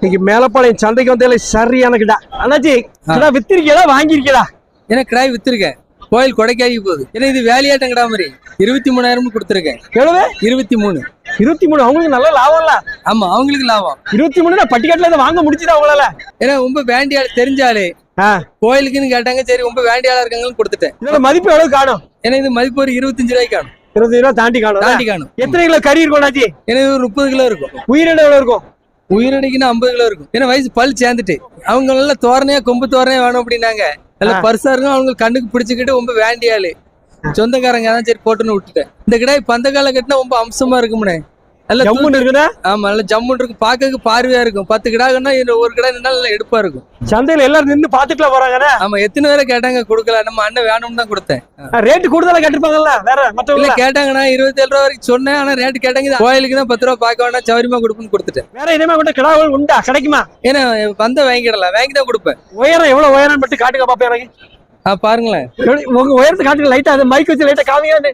இன்னைக்கு மேலப்பாளையம் சந்தைக்கு வந்ததுல சரியான கிடா. அண்ணாச்சி கிடா வித்திருக்கீங்களா வாங்கியிருக்கீங்களா ஏன்னா கிடாய் வித்துருக்கேன். கோயில் கொடைக்காகி போகுது. ஏன்னா இது வேலையாட்டம் கிடா மாதிரி. இருபத்தி மூணாயிரம் கொடுத்துருக்கேன். எவ்வளவு? இருபத்தி மூணு. இருபத்தி மூணு. அவங்களுக்கு நல்ல லாபம்ல. ஆமா அவங்களுக்கு லாபம். இருபத்தி மூணு பட்டிக்காட்டுல இதை வாங்க முடிச்சுதா அவங்களால ஏன்னா ரொம்ப வேண்டியாள் தெரிஞ்சாலே ஆ. கோயிலுக்குன்னு கேட்டாங்க சரி ரொம்ப வேண்டியாளா இருக்காங்கன்னு கொடுத்துட்டேன். இதோட மதிப்பு எவ்வளவு காணும்? ஏன்னா இது மதிப்பு ஒரு இருபத்தஞ்சு ரூபாய்க்கு காணும். இருபது ரூபா தாண்டி காணும். தாண்டி காணும். எத்தனை கிலோ கறி இருக்கும் ஏன்னா இது ஒரு முப்பது கிலோ இருக்கும். எவ்வளவு இருக்கும்? உயிரடிக்குன்னு ஐம்பது கிலோ இருக்கும். ஏன்னா வயசு பல் சேர்ந்துட்டு. அவங்க நல்ல தோரணையா கொம்பு தோரணையா வேணும் அப்படின்னாங்க. நல்ல. பர்சா இருக்கும். அவங்க கண்ணுக்கு பிடிச்சிக்கிட்டு ரொம்ப வேண்டியாளு சொந்தக்காரங்க தான் சரி போட்டுன்னு விட்டுட்டேன். இந்த கிடாய் பந்த கால கட்டினா ரொம்ப அம்சமா இருக்கும்னே. நல்ல ஜம்முன்னு இருக்குதா? ஆமா நல்ல ஜம்முன்னு இருக்கும். பார்க்கறதுக்கு பார்வையா இருக்கும். பத்து கிடாக்குன்னா ஒரு கிடா நின்னா நல்லா எடுப்பா இருக்கும். சந்தையில எல்லாரும் நின்னு பாத்துட்டுல போறாங்க ஆமா எத்தனை பேரை கேட்டாங்க கொடுக்கல. நம்ம அண்ணன் வேணும்னு தான் கொடுத்தேன். ரேட்டு கூடுதலா கேட்டிருப்பாங்கல்ல? வேற இல்ல மத்தவங்க கேட்டாங்கன்னா இருபத்தி ஏழு ரூபா வரைக்கும் சொன்னேன். ஆனா ரேட்டு கேட்டாங்க கோயிலுக்கு தான் பத்து ரூபா பார்க்க வேண்டாம் சௌரியமா கொடுப்புன்னு கொடுத்துட்டேன். வேற இனிமே கூட கிடாவுகள் உண்டா? கிடைக்குமா? ஏன்னா வந்த வாங்கிடலாம். வாங்கி தான் கொடுப்பேன். உயரம் எவ்வளவு உயரம் மட்டும் காட்டுங்க பாப்பா எனக்கு ஆ பாருங்களேன். உங்க உயரத்தை காட்டுங்க லைட்டா மைக் வச்சு லைட்டா காமிங்க.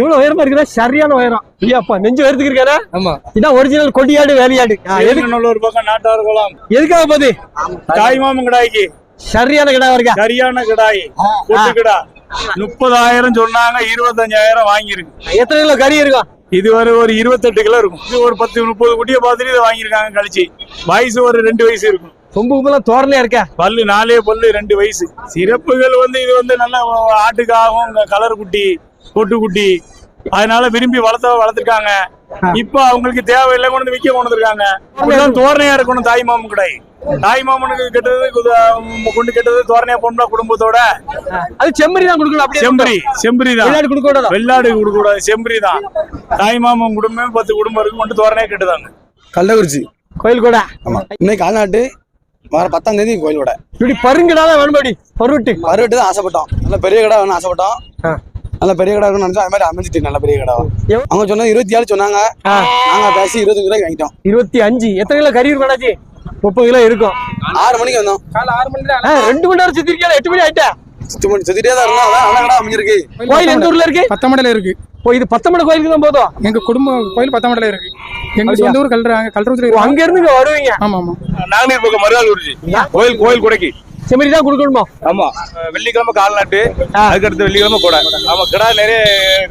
எவ்வளவு உயரமா இருக்குதா? சரியான உயரம். ஐயாப்பா நெஞ்சு உயரத்துக்கு இருக்காரா ஆமா. இதான் ஒரிஜினல் கொடியாடு வேலையாடு. எதுக்கு பக்கம் நாட்டார் குளம்? எதுக்காக போகுது? தாய்மாமன் கிடாய்க்கு. சரியான கிடா இருக்கா சரியான கிடாய். கிடா. முப்பதாயிரம் சொன்னாங்க இருபத்தஞ்சாயிரம் வாங்கியிருக்கு. எத்தனை கிலோ கறி இருக்கும்? இது ஒரு ஒரு இருபத்தெட்டு கிலோ இருக்கும். இது ஒரு பத்து முப்பது குட்டியை பார்த்துட்டு இதை வாங்கியிருக்காங்க கழிச்சு. வயசு ஒரு ரெண்டு வயசு இருக்கும். கொம்பு கும்பெல்லாம் தோரணையா இருக்கா? பல்லு நாலே பல்லு ரெண்டு வயசு. சிறப்புகள் வந்து இது வந்து நல்ல ஆட்டுக்காகவும் கலர் குட்டி. பொட்டு குட்டி அதனால விரும்பி வளர்த்த வளர்த்துருக்காங்க. இப்ப அவங்களுக்கு தேவையில்லை கொண்டு வந்து விற்க கொண்டு வந்திருக்காங்க தோரணையா இருக்கணும் தாய் மாமன் கிடாய் தாய் மாமனுக்கு கெட்டது கொண்டு கெட்டது தோரணையா போனா குடும்பத்தோட. அது செம்மறி தான் கொடுக்கணும் அப்படியே செம்பரி செம்பரி தான். வெளிநாடு கொடுக்க கூடாது? வெள்ளாடு கொடுக்க கூடாது செம்பரி தான். தாய் மாமன் குடும்பம் பத்து குடும்பம் இருக்கு கொண்டு தோரணையா கெட்டுதாங்க. கள்ளக்குறிச்சி. கோயில் கூட? ஆமா. இன்னைக்கு கால்நாட்டு வர பத்தாம் தேதி கோயிலோட இப்படி பருங்கடா தான் வேணும் படி பருவட்டு. பருவட்டு தான் ஆசைப்பட்டோம். நல்ல பெரிய கடை வேணும் ஆசைப்பட்டோம். நல்ல பெரிய கடை வேணும்னு நினைச்சோம் அது மாதிரி அமைஞ்சிட்டு நல்ல பெரிய கடை அவங்க சொன்னது இருபத்தி ஏழு சொன்னாங்க. நாங்க பேசி இருபத்தஞ்சு ரூபாய்க்கு வாங்கிட்டோம். இருபத்தி அஞ்சு. எத்தனை கிலோ கறி இருக்கும் அண்ணாச்சி? முப்பது கிலோ இருக்கும். ஆறு மணிக்கு வந்தோம். ஆ, ரெண்டு மணி நேரம் சுத்திருக்கா எட்டு மணி ஆயிட்டா? சுத்தி மணி சுத்திட்டே தான் இருந்தோம். அதான் நல்ல கடை அமைஞ்சிருக்கு. கோயில் எந்த ஊர்ல இருக்கு? பத்தமடையில இருக்கு. ஓ இது பத்தமட கோயிலுக்கு தான் போதும்? எங்க குடும்ப கோயில் பத்தமடையில இருக்கு. எங்க? சொந்த ஊர் கல்றாங்க இருக்கு அங்க இருந்து இங்க வருவீங்க. ஆமா ஆமா நாங்கநீர் பக்கம் குறிச்சி கோயில் கோயில் கொடைக்கு. செம்மறி தான் கொடுக்கணுமா? ஆமா. வெள்ளிக்கிழமை கால் நாட்டு ஆ. அதுக்கு அடுத்து வெள்ளிக்கிழமை கூட. ஆமா கிடா நிறைய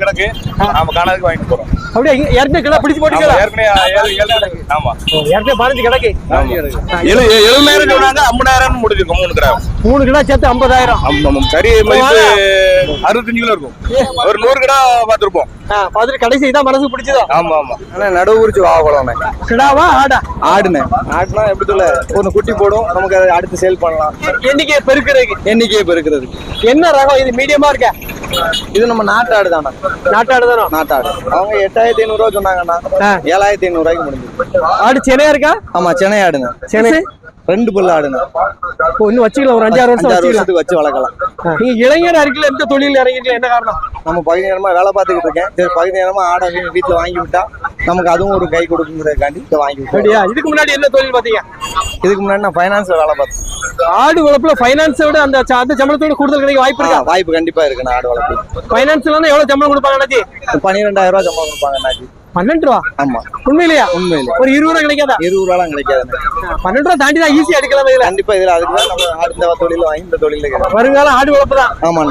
கிடக்கு. ஆமா காணாதுக்கு வாங்கிட்டு போறோம். அப்படியே ஏற்கனவே கிலோ பிடிச்சு ஆமா, போட்டுக்கலாம் ஏற்கனவே பதினஞ்சு கிடக்கு. எழு எழுபதாயிரம் சொன்னாங்க ஐம்பதாயிரம் முடிஞ்சிருக்கும் மூணு கிடா மூணு கிலோ சேர்த்து ஐம்பதாயிரம். கறி மதிப்பு அறுபத்தஞ்சு கிலோ இருக்கும். ஒரு நூறு கிடா பார்த்துருப்போம். பார்த்துட்டு கடைசி இதான் மனசு பிடிச்சதோ? ஆமா ஆமா. ஆனா நடுவு குறிச்சு வாகலாம் கிடாவா ஆடா. ஆடுனேன் ஆடுனா எப்படி சொல்ல ஒன்று குட்டி போடும் நமக்கு அதை அடுத்து சேல் பண்ணலாம். எண்ணிக்கை பெருக்கிறதுக்கு. எண்ணிக்கையை பெருக்கிறது என்ன ரகம் இது மீடியமா இருக்கா? இது நம்ம நாட்டு ஆடு தானே நாட்டாடு தானோ நாட்டாடு அவங்க எட்டாயிரத்தி ஐநூறுரூவா சொன்னாங்கண்ணா. ஏழாயிரத்தி ஐநூறுரூவாய்க்கு முடிஞ்சு ஆடு சென்னையா இருக்கா? ஆமா சென்னை ஆடுங்க. சென்னை. ரெண்டு பல்லு ஆடுங்க ஓ, இன்னும் வச்சுக்கலாம் ஒரு அஞ்சாறு வருஷம் அஞ்சாறு வருஷத்துக்கு வச்சு வளர்க்கலாம். நீங்க இளைஞர் அறிக்கையில எந்த தொழில் இறங்கிருக்கீங்க? என்ன காரணம்? நம்ம பகுதி நேரமா வேலை பார்த்துக்கிட்டு இருக்கேன். சரி பகுதி நேரமா ஆடை வீட்டுல வாங்கி விட்டா நமக்கு அதுவும் ஒரு கை கொடுக்குங்கிறதுக்காண்டி இதை வாங்கி விட்டோம். இதுக்கு முன்னாடி என்ன தொழில் பாத்தீங்க இதுக்கு முன்னாடி நான் ஃபைனான்ஸ்ல வேலை பார்த்தேன். ஆடு வளர்ப்புல ஃபைனான்ஸை விட அந்த அந்த சம்பளத்தோட கூடுதல் கிடைக்க வாய்ப்பு இருக்கா? வாய்ப்பு கண்டிப்பா இருக்கு. நான் ஆடு வளர்ப்பு. ஃபைனான்ஸ்ல எவ்வளவு சம்பளம் கொடுப்பாங்க அண்ணாச்சி? பன்னிரெண்டாயிரம் ரூபாய் சம்பளம் கொடுப்பாங்க அண்ணாச்சி. பன்னெண்டு ரூபா? ஆமா. உண்மையிலையா? உண்மையில. ஒரு இருபது ரூபா கிடைக்காதா? இருபது ரூபாலாம் கிடைக்காது. பன்னெண்டு ரூபா தாண்டி தான் ஈஸியா எடுக்கலாம் இதுல. கண்டிப்பா இதுல அதுக்கு தான் நம்ம அடுத்த தொழில வாங்கி இந்த தொழில வருங்காலம் ஆடு வளர்ப்பு தான். ஆமா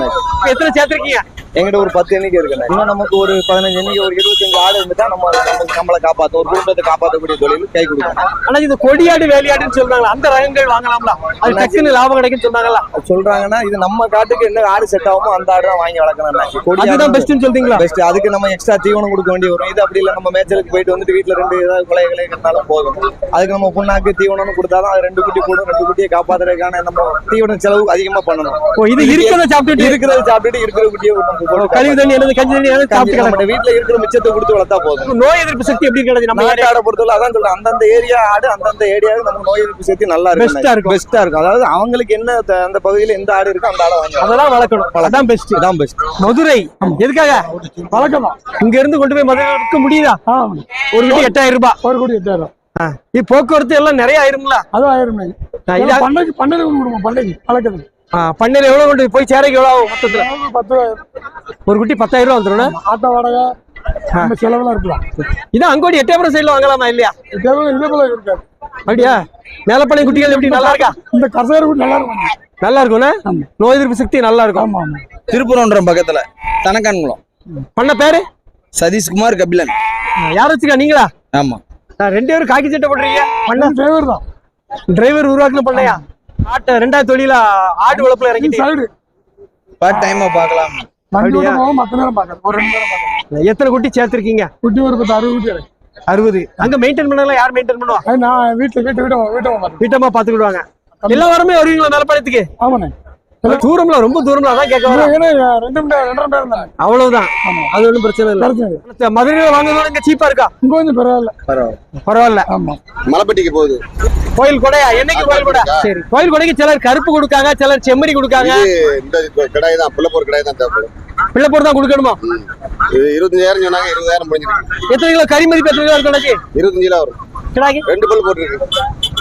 எத்தனை சேர்த்திருக்கீங்க? எங்கிட்ட ஒரு பத்து எண்ணிக்கை இருக்கு. இன்னும் நமக்கு ஒரு பதினஞ்சு எண்ணிக்கை ஒரு இருபத்தஞ்சு ஆடு இருந்துட்டா நம்ம நமக்கு நம்மளை காப்பாற்றும் ஒரு குடும்பத்தை காப்பாற்றக்கூடிய தொழில் கை கொடுக்கும். ஆனா இந்த கொடியாடு வேலையாடுன்னு சொல்றாங்களா அந்த ரகங்கள் வாங்கலாம்ல? அது டக்குன்னு லாபம் கிடைக்கும்னு சொன்னாங்கல்ல சொல்றாங்கன்னா இது நம்ம காட்டுக்கு என்ன ஆடு செட் ஆகுமோ அந்த ஆடு தான் வாங்கி வளர்க்கணும். கொடி அதுதான் பெஸ்ட்னு சொல்றீங்களா? பெஸ்ட் அதுக்கு நம்ம எக்ஸ்ட்ரா தீவனம் கொடுக்க வேண்டி வரும். இது அப்படி இல்லை நம்ம மேய்ச்சலுக்கு போயிட்டு வந்துட்டு வீட்டுல ரெண்டு ஏதாவது குலை கிளை கட்டினாலும் போதும். அதுக்கு நம்ம புண்ணாக்கு தீவனம்னு கொடுத்தாதான் அது ரெண்டு குட்டி போடும் ரெண்டு குட்டியை காப்பாத்துறதுக்கான நம்ம தீவன செலவு அதிகமா பண்ணணும். இது இருக்கிறத சாப்பிட்டுட்டு? இருக்கிறத சாப்பிட்டுட்டு இருக்கிற குட்டியை கழிவு தண்ணி என்னது? கஞ்சி தண்ணி என்னது? சாப்பிட்டு நம்ம வீட்டுல இருக்கிற மிச்சத்தை கொடுத்து வளர்த்தா போதும். நோய் எதிர்ப்பு சக்தி எப்படி கிடையாது நம்ம நாட்டு ஆடை பொறுத்தவரை அதான் சொல்றேன். அந்தந்த ஏரியா ஆடு அந்தந்த ஏரியாவுக்கு நம்ம நோய் எதிர்ப்பு சக்தி நல்லா Best ஆ இருக்கும். பெஸ்டா இருக்கும். அதாவது அவங்களுக்கு என்ன அந்த பகுதியில எந்த ஆடு இருக்கோ அந்த ஆடை வாங்கி அதெல்லாம் வளர்க்கணும். அதான் பெஸ்ட் அதான் பெஸ்ட் மதுரை. எதுக்காக? வழக்கமா இங்க இருந்து கொண்டு போய் மதுரை விற்க முடியுதா? ஒரு கோடி எட்டாயிரம் ரூபாய். ஒரு கோடி எட்டாயிரம் இது போக்குவரத்து எல்லாம் நிறைய ஆயிரும்ல? அது ஆயிரம் பண்ணைக்கு வளர்க்குறது ஆ, பண்ணையில எவ்வளவு கொண்டு போய் சேரைக்கு எவ்வளவு ஆகும் மொத்தத்துல? பத்து ஒரு குட்டி பத்தாயிரம் ரூபா வந்துடும் ஆட்டோ வாடகை நம்ம செலவெல்லாம் இருக்கலாம். இதான் அங்கோடி எட்டயபுரம் சைடுல வாங்கலாமா இல்லையா? தேவை இதே போல இருக்காது. அப்படியா? மேலப்பாளையம் குட்டிகள் எப்படி நல்லா இருக்கா? இந்த கசகர நல்லா இருக்கும். நல்லா இருக்கும்ண்ணே. நோய் எதிர்ப்பு சக்தி நல்லா இருக்கும். திருப்பரங்குன்றம் பக்கத்துல தனக்கான்குளம். பண்ண பேரு? சதீஷ்குமார் கபிலன். யார் வச்சுக்கா நீங்களா? ஆமா. நான் ரெண்டு பேரும் காக்கி சட்டை போடுறீங்க பண்ண பண்ண டிரைவர் தான். டிரைவர் உருவாக்குன பண்ணையா? ஆட்டை ரெண்டாவது தொழிலா ஆடு வளர்ப்புல இறங்கிட்டு சைடு பார்ட் டைமா பார்க்கலாம். வண்டி அப்படியா? ஓட்ட போவோம் மத்த நேரம் பார்க்கறது ஒரு ரெண்டு நேரம் பார்க்கறது எத்தனை குட்டி சேர்த்திருக்கீங்க? குட்டி ஒரு பத்து அறுபது குட்டி இருக்கு. அறுபது. அங்க மெயின்டைன் பண்ணலாம் யார் மெயின்டைன் பண்ணுவா? அது நான் வீட்டுல வீட்டு வீட்டு வீட்டு பார்க்கறது வீட்டம்மா பாத்துக்கிடுவாங்க எல்லா வாரமே வருவீங்களா மேலப்பாளையத்துக்கு? ஆமாண்ணே. தூரம்ல ரொம்ப தூரம்ல அதான் கேட்க அவ்வளவுதான். ஆமா. அது ஒண்ணும் பிரச்சனை இல்ல. மதுரையில வாங்குறதோட இங்க சீப்பா இருக்கா? இங்க கொஞ்சம் பரவாயில்ல. பரவாயில்ல. ஆமா. மலைப்பட்டிக்கு போகுது. கோயில் கொடையா என்னைக்கு கோயில் கொடை? சரி கோயில் கொடைக்கு சிலர் கருப்பு கொடுக்காங்க சிலர் செம்மறி கொடுக்காங்க. இந்த கடாய் தான் புள்ளப்போர் கடாய் தான் தேவைப்படும். பிள்ளைப்போர் தான் கொடுக்கணுமா? இது இருபத்தஞ்சாயிரம் சொன்னாங்க இருபதாயிரம் முடிஞ்சிருக்கு. எத்தனை கிலோ கறி மதிப்பு எத்தனை கிலோ கணக்கு இருபத்தஞ்சு கிலோ வரும். கிடாக்கி ரெண்டு பல் போட்டுருக்கு.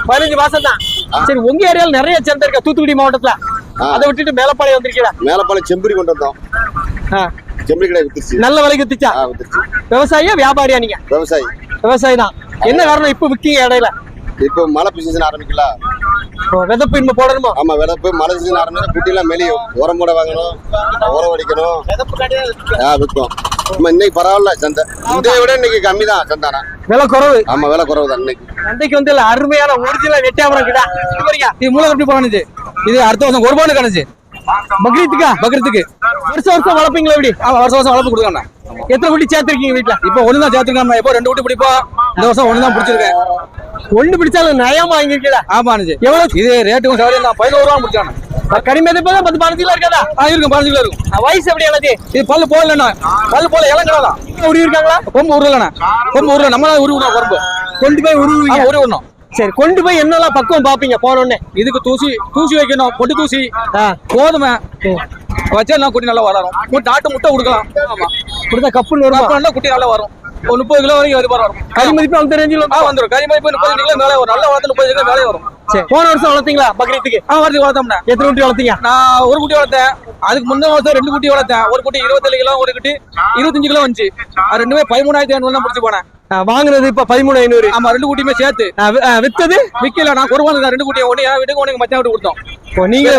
பதினஞ்சு மாசம் தான். சரி உங்க ஏரியால நிறைய சந்தை இருக்கா? தூத்துக்குடி மாவட்டத்துல. அதை விட்டுட்டு மேலப்பாளையம் வந்திருக்கீங்களா? மேலப்பாளையம் செம்பரி கொண்டு வந்தோம். செம்பரி கடை வித்துருச்சு. நல்ல விலைக்கு வித்துச்சா? ஆ வித்துருச்சு. விவசாயியா வியாபாரியா நீங்க? விவசாயி. விவசாயி தான். என்ன காரணம் இப்ப விக்கீங்க இடையில? இப்போ மழை சீசன் ஆரம்பிக்கல விதப்பு இனிமே போடணுமா? ஆமா விதப்பு மழை சீசன் ஆரம்பிச்சா குட்டிலாம் மெலியும். உரம் போட வாங்கணும் உரம் அடிக்கணும். ஆ விற்கும். இன்னைக்கு பரவாயில்ல சந்தை. இதை விட இன்னைக்கு கம்மி தான் சந்தானா. விலை குறவு. ஆமா விலை குறவு தான் இன்னைக்கு. சந்தைக்கு வந்து அருமையான ஒரிஜினல் நெட்டாமரம் கிடா. இது மூலம் எப்படி போனது? இது அடுத்த வருஷம் ஒரு பவுன் கிடந்துச்சு. பக்ரீத்துக்கா? பக்ரீத்துக்கு. வருஷம் வருஷம் வளர்ப்பீங்களா எப்படி? ஆமா வருஷம் வருஷம் வளர்ப்பு கொடுக்கணும் எத்தனை குட்டி சேர்த்திருக்கீங்க வீட்டுல இப்போ ஒண்ணு தான் சேர்த்துருக்காம இப்போ ரெண்டு குட்டி பிடிப்போம்? இந்த வருஷம் ஒண்ணு தான் பிடிச்சிருக்கேன். ஒண்ணு பிடிச்சாலும் நயமா வாங்கிருக்கீங்களா ஆமானுச்சு எவ்வளவு? இது ரேட்டுக்கும் சௌகரியம் தான் பதினோரு ரூபா முடிச்சானே. கரிமேதப்ப தான் பத்து பதினஞ்சு கிலோ இருக்காதா? ஆ இருக்கும் பதினஞ்சு கிலோ இருக்கும். ஆ, வயசு எப்படி எனக்கு இது பல்லு போடலண்ணா. பல்லு போல இளங்கடா உருவி இருக்காங்களா? கொம்பு உருளண்ணா கொம்பு உருள நம்ம தான் உருவணும் கொம்பு. கொண்டு போய் உருவி ஆமா உருவணும் சரி கொண்டு போய் என்னெல்லாம் பக்குவம் பாப்பீங்க போனோடனே இதுக்கு தூசி தூசி வைக்கணும் பொட்டு தூசி. கோதுமை. வச்சா குட்டி நல்லா வளரும். நாட்டு முட்டை கொடுக்கலாம். ஆமா கொடுத்தா கப்புன்னு வருமா? குட்டி நல்லா வரும். ஒரு முப்பது கிலோ வரைக்கும் அது வரும். கறி மதிப்பு அந்த ரேஞ்சில் ஆ வந்துடும் கறி மதிப்பு முப்பது கிலோ மேலே வரும். நல்லா வளர்த்து முப்பது கிலோ மேலே வரும். சரி. போன வருஷம் வளர்த்தீங்களா பக்ரீத்துக்கு? ஆ வரது வளர்த்தோம்னா எத்தனை குட்டி வளர்த்தீங்க? நான் ஒரு குட்டி வளர்த்தேன். அதுக்கு முந்தின வருஷம் ரெண்டு குட்டி வளர்த்தேன். ஒரு குட்டி இருபத்தேழு கிலோ ஒரு குட்டி இருபத்தஞ்சு கிலோ வந்துச்சு. அது ரெண்டுமே பதிமூணாயிரத்தி ஐநூறு தான் முடிச்சு போனேன். வாங்குனது இப்ப பதிமூணு ஐநூறு. ஆமா ரெண்டு குட்டியுமே சேர்த்து. வித்தது? விக்கல. நான் குருவான ரெண்டு குட்டியை ஒண்ணு என் வீட்டுக்கு ஒண்ணு மச்சான் வீட்டுக்கு கொடுத்தோம். நீங்க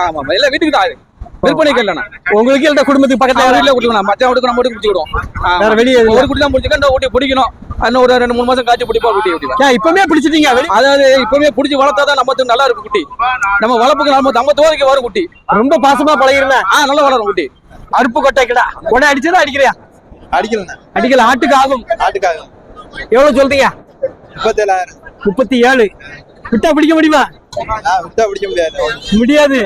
ஆமா, இல்ல வீட்டுக்கு. தான் விற்பனைக்கு இல்லைண்ணா உங்களுக்கு இல்ல குடும்பத்துக்கு பக்கத்துல வீட்டுல குடிக்கணும் மச்சான் வீட்டுக்கு நம்ம குடிச்சிடுவோம் வேற வெளியே. ஒரு குட்டி தான் பிடிச்சிக்க இந்த குட்டி பிடிக்கணும். இன்னும் ஒரு ரெண்டு மூணு மாசம் காய்ச்சி பிடிப்பா குட்டி குட்டி இப்பவுமே பிடிச்சிட்டீங்க அதாவது இப்பவுமே பிடிச்சி வளர்த்தா தான் நம்ம நல்லா இருக்கும் குட்டி. நம்ம வளர்ப்புக்கு நம்ம நம்ம தோதைக்கு வரும் குட்டி. ரொம்ப பாசமா பழகிருந்தேன் ஆ நல்லா வளரும் குட்டி. அருப்பு கொட்டை கிடா. அடிச்சதா அடிக்கிறியா அடிக்கலண்ணா. அடிக்கல ஆட்டுக்கு ஆகும். எவ்வளவு சொல்றீங்க? முப்பத்தேழாயிரம். முப்பத்தி ஏழு. விட்டா பிடிக்க முடியுமா? விட்டா பிடிக்க முடியாது. முடியாது.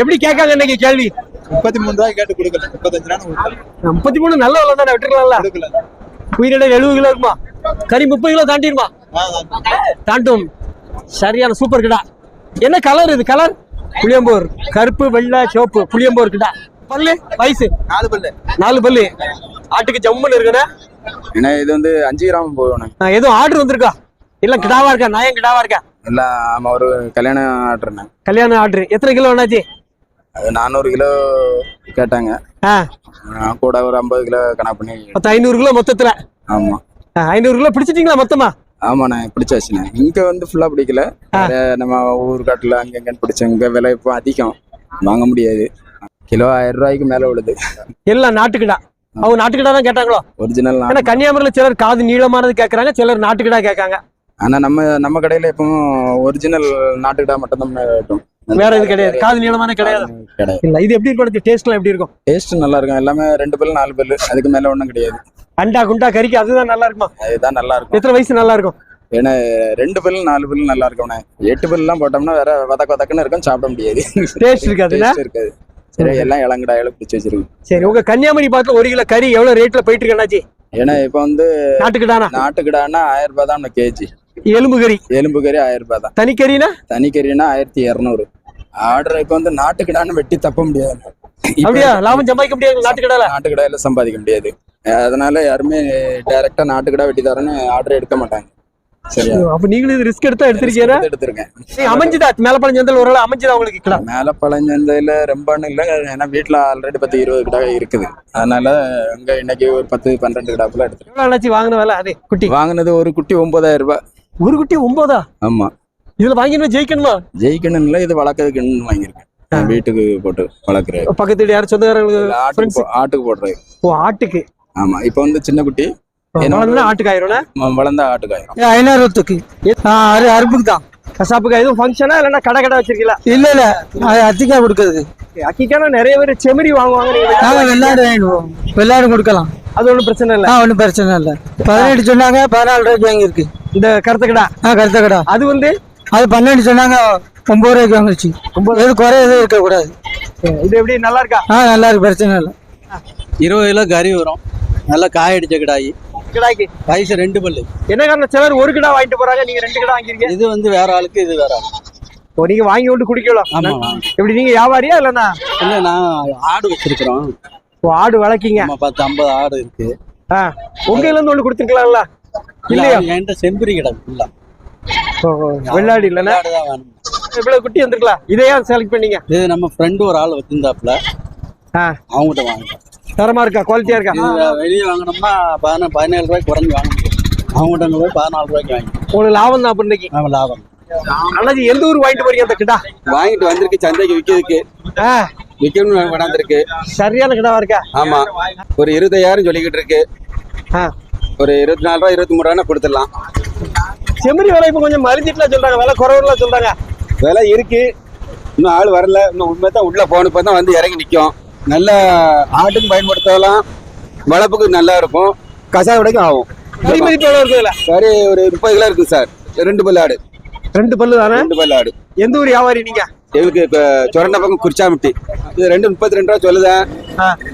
எப்படி கேட்காங்க இன்னைக்கு கேள்வி? முப்பத்தி மூணு ரூபாய் கேட்டு கொடுக்கல. முப்பத்தஞ்சு ரூபா முப்பத்தி மூணு நல்ல விலை தானே விட்டுருக்கலாம்ல? கொடுக்கல. உயிரிட எழுபது கிலோ இருக்குமா? கறி முப்பது கிலோ தாண்டிடுமா? தாண்டும். சரியான சூப்பர் கிடா. என்ன கலர் இது? கலர் புளியம்போர். கருப்பு வெள்ளை சிவப்பு. புளியம்போர் கிடா. பல்லு? வயசு? நாலு பல்லு. நாலு பல்லு. ஆட்டுக்கு ஜம்முன்னு இருக்குண்ணே. ஏன்னா இது வந்து அஞ்சு கிராம் போகணும். எதுவும் ஆர்டர் வந்திருக்கா? இல்ல கிடாவா இருக்கா? நாயம் கிடாவா இருக்கா இல்லை ஆமாம் ஒரு கல்யாணம் ஆர்டர்ண்ணே கல்யாணம் ஆர்டர் எத்தனை கிலோ வேணாச்சு அது நானூறு கிலோ கேட்டாங்க. ஆ. நான் கூட ஒரு ஐம்பது கிலோ கணக்கு பண்ணி மொத்தம் ஐநூறு கிலோ மொத்தத்துல. ஆமாம் ஐநூறு கிலோ பிடிச்சிட்டீங்களா மொத்தமா? ஆமாண்ணே பிடிச்சாச்சுண்ணே. இங்கே வந்து ஃபுல்லாக பிடிக்கல. நம்ம ஊர் காட்டில் அங்கே பிடிச்சோம் இங்கே விலை இப்போ அதிகம். வாங்க முடியாது. கிலோ ஆயிரம் ரூபாய்க்கு மேலே விழுது. எல்லாம் நாட்டுக்கிடா. அவங்க நாட்டுக்கிடா தான் கேட்டாங்களோ? ஒரிஜினல் கன்னியாகுமரியில சிலர் காது நீளமானது கேக்குறாங்க சிலர் நாட்டுக்கிடா கேட்காங்க. ஆனால் நம்ம நம்ம கடையில் எப்பவும் ஒரிஜினல் நாட்டுக்கிட்டா மட்டும் தான் வெட்டும் வேற இது கிடையாது. காது நீளமான கிடையாது. இல்ல இது எப்படி இருக்கும்? டேஸ்ட்லாம் எப்படி இருக்கும்? டேஸ்ட் நல்லா இருக்கும். எல்லாமே ரெண்டு பல்லு நாலு பல்லு அதுக்கு மேலே ஒன்றும் கிடையாது. அண்டா குண்டா கறிக்கு அதுதான் நல்லா இருக்குமா? அதுதான் நல்லா இருக்கும். எத்தனை வயசு நல்லா இருக்கும்? ஏன்னா ரெண்டு பல்லு நாலு பல்லு நல்லா இருக்கும்ண்ணே எட்டு பல்லாம் போட்டோம்னா வேற வதக்க வதக்குன்னு இருக்கும். சாப்பிட முடியாது. டேஸ்ட் Taste இருக்காது. சரி எல்லாம் இளங்கடா இலை பிடிச்சி வச்சிருக்கு சரி உங்க கன்னியாகுமரி பார்த்து ஒரு கிலோ கறி எவ்வளவு ரேட்ல போயிட்டு இருக்கேன்னாச்சு ஏன்னா இப்போ வந்து நாட்டுக்கிடானா? நாட்டுக்கிடான்னா ஆயிரம் ரூபாய் தான் கேஜி எலும்பு கறி எலும்பு கறி ஆயிரம் ரூபாய் தான். தனி கறினா தனி கறினா ஆயிரத்தி இரநூறு. ஆர்டர் இப்போ வந்து நாட்டுக்கிடான்னு வெட்டி தப்ப முடியாது. அப்படியா? லாபம் சம்பாதிக்க முடியாது நாட்டுக்கடால? நாட்டுக்கிடாயில சம்பாதிக்க முடியாது. அதனால யாருமே டைரக்டா நாட்டுக்கிடா வெட்டி தரேன்னு ஆர்டர் எடுக்க மாட்டாங்க. அப்ப நீங்களும் இது ரிஸ்க் எடுத்தா எடுத்திருக்கீங்க எடுத்திருக்கேன். அமைஞ்சுதா மேலப்பழம் சந்தையில் ஒரு அமைஞ்சுதா உங்களுக்கு கிடா மேல பழஞ்சந்தையில ரொம்பன்னு இல்லை. ஏன்னா வீட்டுல ஆல்ரெடி பத்து இருபது கிடா இருக்குது. அதனால இங்க இன்னைக்கு ஒரு பத்து பன்னெண்டு கிடாக்குள்ள எடுத்துருக்கேன். வாங்கின வேலை? அதே குட்டி. வாங்கினது ஒரு குட்டி ஒன்பதாயிரம் ரூபாய். ஒரு குட்டி ஒன்பதா ஆமா. இதுல வாங்கினா ஜெயிக்கணுமா? ஜெயிக்கணும்ல இது வளர்க்கறதுக்குன்னு வாங்கியிருக்கேன். வீட்டுக்கு போட்டு வளர்க்குறது பக்கத்து வீடு யாரும் சொந்தக்காரங்களுக்கு ஆட்டுக்கு போடுறது ஓ ஆட்டுக்கு. ஆமா இப்போ வந்து சின்ன குட்டி. என்ன வளர்ந்தா ஆட்டுக்கு ஆயிரும் ம- வளர்ந்தா ஆட்டுக்கு ஆயிரும். ஐநூறுத்துக்கு அறுப்புக்கு தான் கசாப்புக்கு எதுவும் ஃபங்க்ஷனா இல்லைன்னா கடை கடை வச்சிருக்கீங்களா? இல்ல இல்ல. அது அத்திக்கா கொடுக்கறது. அக்கிக்கான நிறைய பேர் செமரி வாங்குவாங்க. நீங்க நாங்க வெள்ளாடு வாங்கிடுவோம். வெள்ளாடு கொடுக்கலாம். அது ஒண்ணும் பிரச்சனை இல்ல. ஆ ஒன்றும் பிரச்சனை இல்லை. பதினெட்டு சொன்னாங்க பதினாலு ரூபாய்க்கு வாங்கியிருக்கு. இந்த கருத்து கடை ஆ கருத்த கடை அது வந்து? அது பன்னெண்டு சொன்னாங்க ஒன்பது ரூபாய்க்கு வாங்கிருச்சு. எது குறை எதுவும் இருக்கக்கூடாது இது எப்படி நல்லா இருக்கா? ஆ நல்லா இருக்கு பிரச்சனை இல்லை. இருபது கிலோ கறி வரும். நல்லா காய அடிச்ச கிடாயி. கிடாய்க்கு? வயசு ரெண்டு பல்லு. என்ன காரணம்? சிலர் ஒரு கிடா வாங்கிட்டு போறாங்க நீங்க ரெண்டு கிடா வாங்கிருக்கீங்க இது வந்து வேற ஆளுக்கு இது வேற. ஆளு ஓ நீங்க வாங்கி கொண்டு குடிக்கலாம். எப்படி நீங்க வியாபாரியா இல்லைன்னா? இல்ல நான் ஆடு வச்சிருக்கிறோம். ஆடு வளர்க்கீங்க. பத்து ஐம்பது ஆடு இருக்கு. ஆ இருந்து ஒண்ணு கொடுத்துருக்கலாம்ல? இல்ல இல்லையா என்கிட்ட செம்பரி கிடக்கு வெள்ளாடு இல்லைன்னா? இவ்வளவு குட்டி வந்திருக்கலாம் இதையா செலக்ட் பண்ணீங்க? இது நம்ம ஃப்ரெண்டு ஒரு ஆள் வச்சிருந்தாப்புல. ஆ. அவங்ககிட்ட வாங்கிட்டோம் தரமா இருக்கா? குவாலிட்டியா இருக்கா? வெளியே வாங்கினோம்னா பதினா பதினேழு ரூபாய்க்கு குறைஞ்சு வாங்க அவங்ககிட்ட போய் பதினாலு ரூபாய்க்கு வாங்கி உங்களுக்கு லாபம் தான் நம்ம லாபம். அண்ணாச்சி எந்த ஊர் வாங்கிட்டு போறீங்க அந்த கிடா? வாங்கிட்டு வந்திருக்கு சந்தைக்கு விற்கிறதுக்கு விற்கணும்னு கொண்டாந்துருக்கு சரியான கிடாவா இருக்கா? ஆமா. ஒரு இருபதாயிரம் சொல்லிக்கிட்டு இருக்கு. ஒரு இருபத்தி நாலு ரூபா இருபத்தி மூணு ரூபா கொடுத்துடலாம். செம்மறி விலை இப்ப கொஞ்சம் மறுஞ்சிட்டுலாம் சொல்றாங்க. விலை குறவுலாம் சொல்றாங்க. விலை இருக்கு. இன்னும் ஆள் வரல. இன்னும் உண்மை தான். உள்ள போன இப்போ தான் வந்து இறங்கி நிற்கும் நல்ல ஆட்டுக்கு பயன்படுத்தலாம் வளர்ப்புக்கு நல்லா இருக்கும். கசாய விடைக்கும் ஆகும். கறி மதிப்பு எவ்வளவு இருக்கு இதுல? சரி ஒரு முப்பது கிலோ இருக்கு சார். ரெண்டு பல்லு ஆடு. ரெண்டு பல்லு தானே? ரெண்டு பல்லு ஆடு. எந்த ஊர் வியாபாரி நீங்க? எங்களுக்கு இப்போ சொரண்ட பக்கம் குறிச்சாமிட்டி. இது ரெண்டு முப்பத்தி ரெண்டு ரூபா சொல்லுதேன்.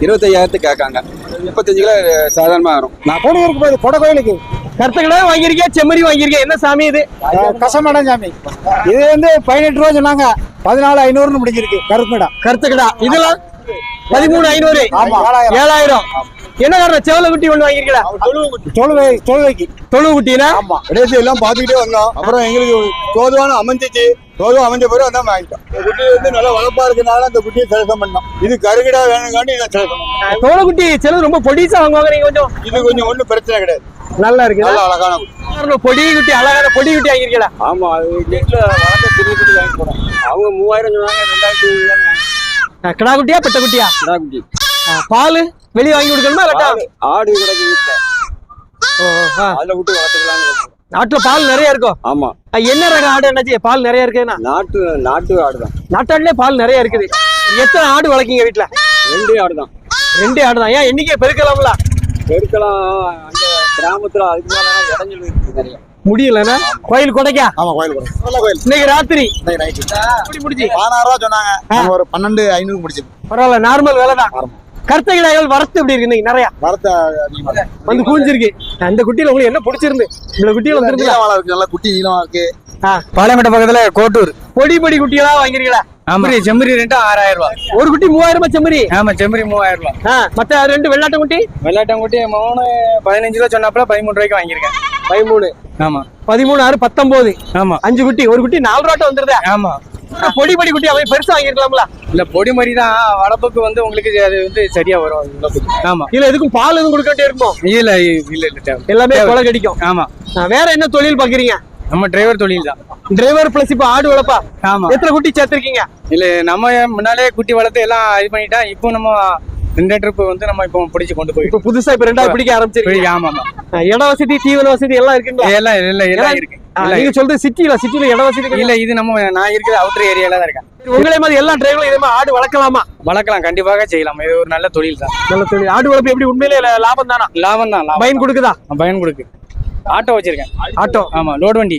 இருபத்தையாயிரத்துக்கு கேட்காங்க. முப்பத்தஞ்சு கிலோ சாதாரணமாக வரும். நான் போன இருக்கு போகுது கொடை கோயிலுக்கு. கருத்த கிடா வாங்கியிருக்கேன் செம்மறி வாங்கியிருக்கேன். என்ன சாமி இது? கசமடம் சாமி. இது வந்து பதினெட்டு ரூபா சொன்னாங்க. பதினாலு ஐநூறுன்னு முடிஞ்சிருக்கு. கருப்புடா கருத்த கிடா இதெல்லாம் பதிமூணு ஐநூறு. ஆமா. ஏழாயிரம். என்ன காரணம்? செவல குட்டி ஒண்ணு வாங்கியிருக்கா தொழுவை தொழுவைக்கு. தொழு குட்டினா? ஆமா. கடைசி எல்லாம் பார்த்துக்கிட்டே வந்தோம். அப்புறம் எங்களுக்கு தோதுவான அமைஞ்சிச்சு. தோதுவா அமைஞ்ச பிறகு வந்தா வாங்கிட்டோம். இந்த குட்டி வந்து நல்லா வளர்ப்பா இருக்கனால அந்த குட்டியை செலக்ஷன் பண்ணோம். இது கருகிடா வேணுங்காண்டி இதை செலக்ஷன் பண்ணோம். தோள குட்டி சிலது ரொம்ப பொடிசா வாங்குவாங்க நீங்க கொஞ்சம்? இது கொஞ்சம் ஒன்றும் பிரச்சனை கிடையாது. நல்லா இருக்கு நல்ல அழகான குட்டி. பொடி குட்டி அழகான பொடி குட்டி வாங்கியிருக்கா ஆமா அது வீட்டில் வளர்த்த சின்ன குட்டி வாங்கி போனோம். அவங்க மூவாயிரம் சொன்னாங்க ரெண்டாயிரத்தி கிடா குட்டியா பெட்ட குட்டியா? கிடா குட்டி. பால் வெளியே வாங்கி கொடுக்கணுமா ஆடு கிடக்கு வீட்டில். அதில் விட்டு வளர்த்துக்கலாம்னு நாட்டுல பால் நிறைய இருக்கும் ஆமா. என்ன ரக ஆடு என்னாச்சு பால் நிறைய இருக்குன்னா நாட்டு நாட்டு ஆடு தான் நாட்டாடுலயே பால் நிறைய இருக்குது. எத்தனை ஆடு வளர்க்கீங்க வீட்டுல ரெண்டே ஆடு தான் ரெண்டே ஆடு தான் ஏன் எண்ணிக்கை பெருக்கலாம்ல? பெருக்கலாம் அந்த கிராமத்துல அதுக்கு மேல இடைஞ்சல் இருக்கு நிறைய. முடியலன்னா கோயில் கொடைக்கா? ஆமா கோயில் கூட. நல்ல கோயில். இன்னைக்கு ராத்திரி. இன்னைக்கு நைட்டு முடிச்சு பதினாறு ரூபா சொன்னாங்க. ஒரு பன்னெண்டு ஐநூறு முடிச்சு பரவாயில்ல நார்மல் விலை தான் கருத்த கிடாய்கள் வரத்து எப்படி இருக்கு நிறைய. வரத்த. வந்து கூஞ்சிருக்கு அந்த குட்டியில உங்களுக்கு என்ன பிடிச்சிருந்து? இந்த குட்டியில நீளவாளம் இருக்கு நல்லா குட்டி நீளமா இருக்கு. பாளையங்கோட்டை பக்கத்துல கோட்டூர். பொடி பொடி குட்டிகளா வாங்கிருக்கீங்களா? ஆமா. செம்மறி ரெண்டும் ஆறாயிரம் ரூபாய். ஒரு குட்டி மூவாயிரமா செம்மறி? ஆமா செம்மறி மூவாயிரம் ரூபாய். மத்த ரெண்டு வெள்ளாட்ட குட்டி? வெள்ளாட்டங்குட்டி மூணு பதினஞ்சு ரூபா சொன்னாப்புல பதிமூணு ரூபாய்க்கு வாங்கியிருக்கேன். பதிமூணு. ஆமா. பதிமூணு ஆறு பத்தொன்பது. ஆமா. அஞ்சு குட்டி. ஒரு குட்டி நாலு ரூபாட்ட வந்துருதா. ஆமா. பொடி பொடி குட்டி அவன் பெருசா வாங்கிருக்கலாம்ல இல்ல பொடி மாதிரி தான் வளர்ப்புக்கு வந்து உங்களுக்கு அது வந்து சரியா வரும். ஆமா. இல்ல எதுக்கும் பால் எதுவும் கொடுக்க வேண்டிய இருக்குமோ? இல்ல இல்ல இல்ல. எல்லாமே கொலை கடிக்கும் ஆமா. வேற என்ன தொழில் பாக்குறீங்க? நம்ம டிரைவர் தொழில் தான். டிரைவர் பிளஸ் இப்ப ஆடு வளர்ப்பா? ஆமா. எத்தனை குட்டி சேர்த்திருக்கீங்க? இல்ல நம்ம முன்னாலே குட்டி வளர்த்து எல்லாம் இது பண்ணிட்டா இப்போ நம்ம ரெண்டு ட்ரிப் வந்து நம்ம இப்போ பிடிச்சு கொண்டு போய் இப்ப புதுசா இப்ப ரெண்டாவது பிடிக்க ஆரம்பிச்சிருக்கீங்க. ஆமா ஆமா இட வசதி தீவன வசதி எல்லாம் இருக்குங்களா? எல்லாம் எல்லாம் எல்லாம் இருக்கு. நீங்க சொல்றது சிட்டில சிட்டில இட வசதி. இல்ல இது நம்ம நான் இருக்கிற அவுட்டர் ஏரியால தான் இருக்கேன். உங்களே மாதிரி எல்லா டிரைவரும் இதே மாதிரி ஆடு வளர்க்கலாமா? வளர்க்கலாம் கண்டிப்பாக செய்யலாம். இது ஒரு நல்ல தொழில் தான். நல்ல தொழில். ஆடு வளர்ப்பு எப்படி உண்மையிலே லாபம் தானா? லாபம் தான் பயன் கொடுக்குதா? பயன் கொடுக்கு. ஆட்டோ வச்சிருக்கேன். ஆட்டோ. ஆமா லோட் வண்டி.